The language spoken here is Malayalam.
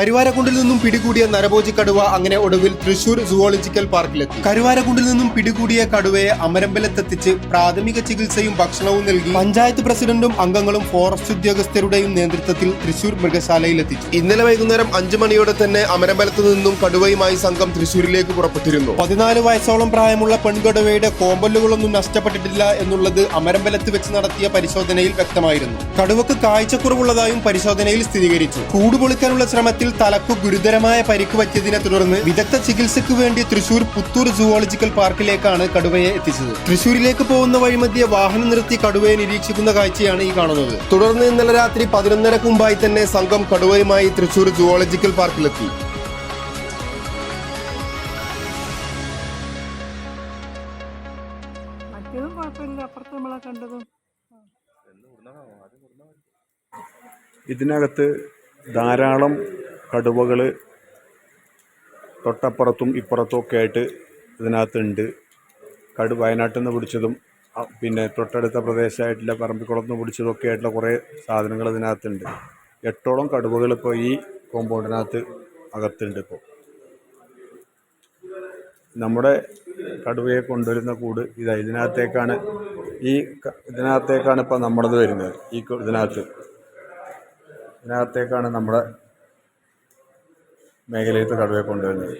കരുവാരക്കുണ്ടിൽ നിന്നും പിടികൂടിയ നരഭോജി കടുവ അങ്ങനെ ഒടുവിൽ തൃശൂർ സുവോളജിക്കൽ പാർക്കിലെത്തി കരുവാരക്കുണ്ടിൽ നിന്നും പിടികൂടിയ കടുവയെ അമരമ്പലത്തെത്തിച്ച് പ്രാഥമിക ചികിത്സയും ഭക്ഷണവും നൽകി പഞ്ചായത്ത് പ്രസിഡന്റും അംഗങ്ങളും ഫോറസ്റ്റ് ഉദ്യോഗസ്ഥരുടെയും നേതൃത്വത്തിൽ തൃശൂർ മൃഗശാലയിലെത്തിച്ചു. ഇന്നലെ വൈകുന്നേരം അഞ്ചു മണിയോടെ തന്നെ അമരമ്പലത്ത് നിന്നും കടുവയുമായി സംഘം തൃശൂരിലേക്ക് പുറപ്പെട്ടിരുന്നു. പതിനാല് വയസ്സോളം പ്രായമുള്ള പെൺകടുവയുടെ കോമ്പല്ലുകളൊന്നും നഷ്ടപ്പെട്ടിട്ടില്ല എന്നുള്ളത് അമരമ്പലത്ത് വെച്ച് നടത്തിയ പരിശോധനയിൽ വ്യക്തമായിരുന്നു. കടുവക്ക് കാഴ്ചക്കുറവുള്ളതായും പരിശോധനയിൽ സ്ഥിരീകരിച്ചു. കൂട് പൊളിക്കാനുള്ള തലക്കു ഗുരുതരമായ പരിക്ക് പറ്റിയതിനെ തുടർന്ന് വിദഗ്ധ ചികിത്സയ്ക്ക് വേണ്ടി തൃശൂർ പുത്തൂർ സുവോളജിക്കൽ പാർക്കിലേക്കാണ് കടുവയെ എത്തിച്ചത്. തൃശൂരിലേക്ക് പോകുന്ന വഴിമധ്യ വാഹനം നിർത്തി കടുവയെ നിരീക്ഷിക്കുന്ന കാഴ്ചയാണ് ഈ കാണുന്നത്. തുടർന്ന് ഇന്നലെ രാത്രി പതിനൊന്നരക്ക് മുമ്പായി തന്നെ സംഘം കടുവയുമായി തൃശൂർ സുവോളജിക്കൽ പാർക്കിലെത്തി മറ്റേതും കുഴപ്പമില്ല. അപ്പുറത്ത് നമ്മളെ കണ്ടതും. ഇതിനകത്ത് ധാരാളം കടുവകൾ തൊട്ടപ്പുറത്തും ഇപ്പുറത്തും ഒക്കെ ആയിട്ട് ഇതിനകത്തുണ്ട്. കടു വയനാട്ടിൽ നിന്ന് പിടിച്ചതും പിന്നെ തൊട്ടടുത്ത പ്രദേശമായിട്ടുള്ള പറമ്പിക്കുളത്ത് നിന്ന് പിടിച്ചതും ഒക്കെ ആയിട്ടുള്ള കുറേ സാധനങ്ങൾ ഇതിനകത്തുണ്ട്. എട്ടോളം കടുവകൾ ഇപ്പോൾ ഈ കോമ്പൗണ്ടിനകത്ത് അകത്തുണ്ട് ഇപ്പോൾ നമ്മുടെ കടുവയെ കൊണ്ടുവരുന്ന കൂട് ഇതാ ഇതിനകത്തേക്കാണ് ഈ ഇതിനകത്തേക്കാണ് ഇപ്പോൾ നമ്മളത് വരുന്നത്. ഈ ഇതിനകത്ത്. ഇതിനകത്തേക്കാണ് നമ്മുടെ മേഖലയിലത്തെ കടുവയെ കൊണ്ടുവരുന്നത്.